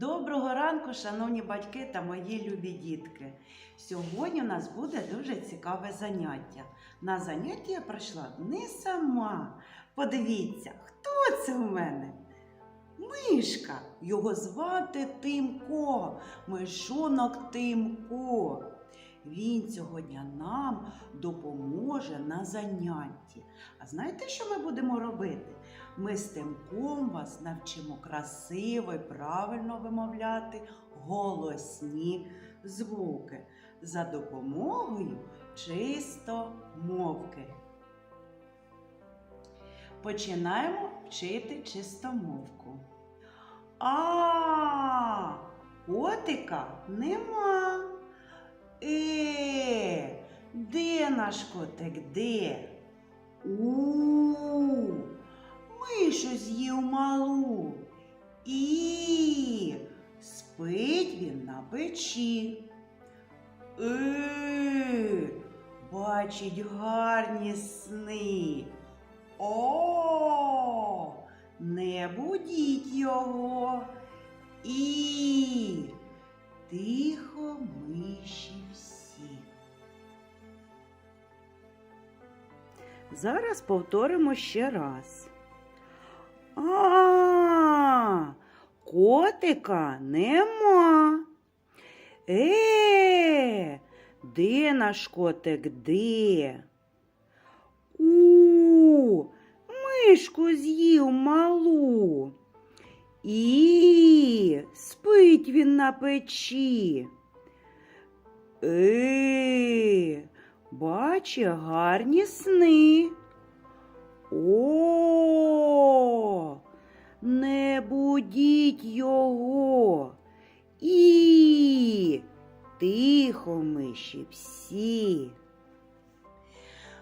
Доброго ранку, шановні батьки та мої любі дітки. Сьогодні у нас буде дуже цікаве заняття. На заняття я прийшла не сама. Подивіться, хто це у мене? Мишка. Його звати Тимко. Мишонок Тимко. Він сьогодні нам допоможе на занятті. А знаєте, що ми будемо робити? Ми з Тимком вас навчимо красиво і правильно вимовляти голосні звуки за допомогою чистомовки. Починаємо вчити чистомовку. А, котика нема. Е, де наш котик? Де? У, мишу з'їв малу. І спить він на печі. Е, бачить гарні сни. О, не будіть його. І тихо миші всі. Зараз повторимо ще раз. А, котика нема. Е, де наш котик? Де? У, мишку з'їв малу. Спить він на печі. Е, бачить гарні сни. О, не будіть його. І тихо миші всі.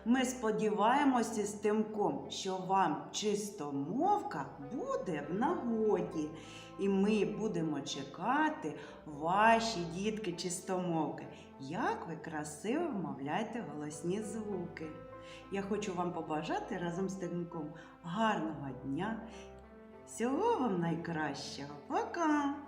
Ми сподіваємося з Тимком, що вам чистомовка буде в нагоді. І ми будемо чекати ваші дітки чистомовки. Як ви красиво вмовляєте голосні звуки. Я хочу вам побажати разом з Тимком гарного дня. Всього вам найкращого. Пока!